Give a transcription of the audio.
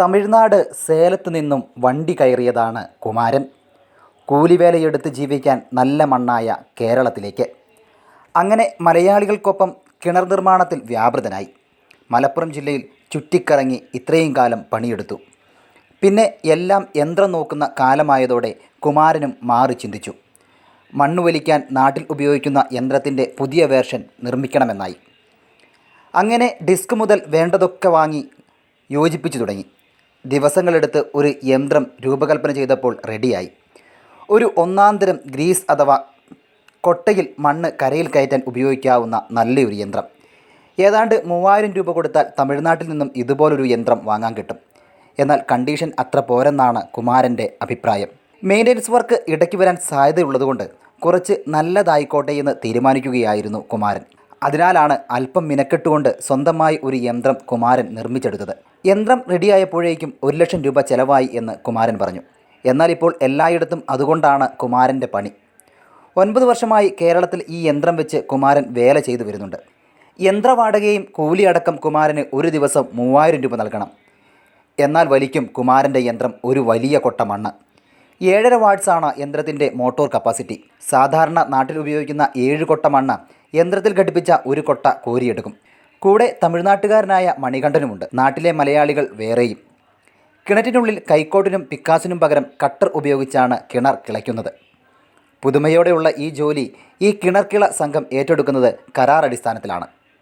തമിഴ്നാട് സേലത്ത് നിന്നും വണ്ടി കയറിയതാണ് കുമാരൻ. കൂലിവേലയെടുത്ത് ജീവിക്കാൻ നല്ല മണ്ണായ കേരളത്തിലേക്ക്. അങ്ങനെ മലയാളികൾക്കൊപ്പം കിണർ നിർമ്മാണത്തിൽ വ്യാപൃതനായി. മലപ്പുറം ജില്ലയിൽ ചുറ്റിക്കറങ്ങി ഇത്രയും കാലം പണിയെടുത്തു. പിന്നെ എല്ലാം യന്ത്രം നോക്കുന്ന കാലമായതോടെ കുമാരനും മാറി ചിന്തിച്ചു. മണ്ണ് വലിക്കാൻ നാട്ടിൽ ഉപയോഗിക്കുന്ന യന്ത്രത്തിന്റെ പുതിയ വേർഷൻ നിർമ്മിക്കണമെന്നായി. അങ്ങനെ ഡിസ്ക് മുതൽ വേണ്ടതൊക്കെ വാങ്ങി യോജിപ്പിച്ചു തുടങ്ങി. ദിവസങ്ങളെടുത്ത് ഒരു യന്ത്രം രൂപകൽപ്പന ചെയ്തപ്പോൾ റെഡിയായി. ഒരു ഒന്നാന്തരം ഗ്രീസ് അഥവാ കൊട്ടയിൽ മണ്ണ് കരയിൽ കയറ്റാൻ ഉപയോഗിക്കാവുന്ന നല്ലൊരു യന്ത്രം. ഏതാണ്ട് മൂവായിരം രൂപ കൊടുത്താൽ തമിഴ്നാട്ടിൽ നിന്നും ഇതുപോലൊരു യന്ത്രം വാങ്ങാൻ കിട്ടും. എന്നാൽ കണ്ടീഷൻ അത്ര പോരെന്നാണ് കുമാരന്റെ അഭിപ്രായം. മെയിന്റനൻസ് വർക്ക് ഇടയ്ക്ക് വരാൻ സാധ്യതയുള്ളതുകൊണ്ട് കുറച്ച് നല്ലതായിക്കോട്ടെ എന്ന് തീരുമാനിക്കുകയായിരുന്നു കുമാരൻ. അതിനാലാണ് അല്പം മിനക്കെട്ടുകൊണ്ട് സ്വന്തമായി ഒരു യന്ത്രം കുമാരൻ നിർമ്മിച്ചെടുത്തത്. യന്ത്രം റെഡിയായപ്പോഴേക്കും ഒരു ലക്ഷം രൂപ ചെലവായി എന്ന് കുമാരൻ പറഞ്ഞു. എന്നാൽ ഇപ്പോൾ എല്ലായിടത്തും അതുകൊണ്ടാണ് കുമാരന്റെ പണി. ഒൻപത് വർഷമായി കേരളത്തിൽ ഈ യന്ത്രം വെച്ച് കുമാരൻ വേല ചെയ്തു വരുന്നുണ്ട്. യന്ത്രവാടകയും കൂലിയടക്കം കുമാരന് ഒരു ദിവസം മൂവായിരം രൂപ നൽകണം. എന്നാൽ വലിക്കും കുമാരന്റെ യന്ത്രം ഒരു വലിയ കൊട്ട മണ്ണ് ഏഴര ആണ് യന്ത്രത്തിന്റെ മോട്ടോർ കപ്പാസിറ്റി. സാധാരണ നാട്ടിൽ ഉപയോഗിക്കുന്ന ഏഴ് കൊട്ട മണ്ണ് യന്ത്രത്തിൽ ഘടിപ്പിച്ച ഒരു കൊട്ട കോരിയെടുക്കും. കൂടെ തമിഴ്നാട്ടുകാരനായ മണികണ്ഠനുമുണ്ട്. നാട്ടിലെ മലയാളികൾ വേറെയും. കിണറ്റിനുള്ളിൽ കൈക്കോട്ടിനും പിക്കാസിനും പകരം കട്ടർ ഉപയോഗിച്ചാണ് കിണർ കിളയ്ക്കുന്നത്. പുതുമയോടെയുള്ള ഈ ജോലി ഈ കിണർക്കിള സംഘം ഏറ്റെടുക്കുന്നത് കരാർ അടിസ്ഥാനത്തിലാണ്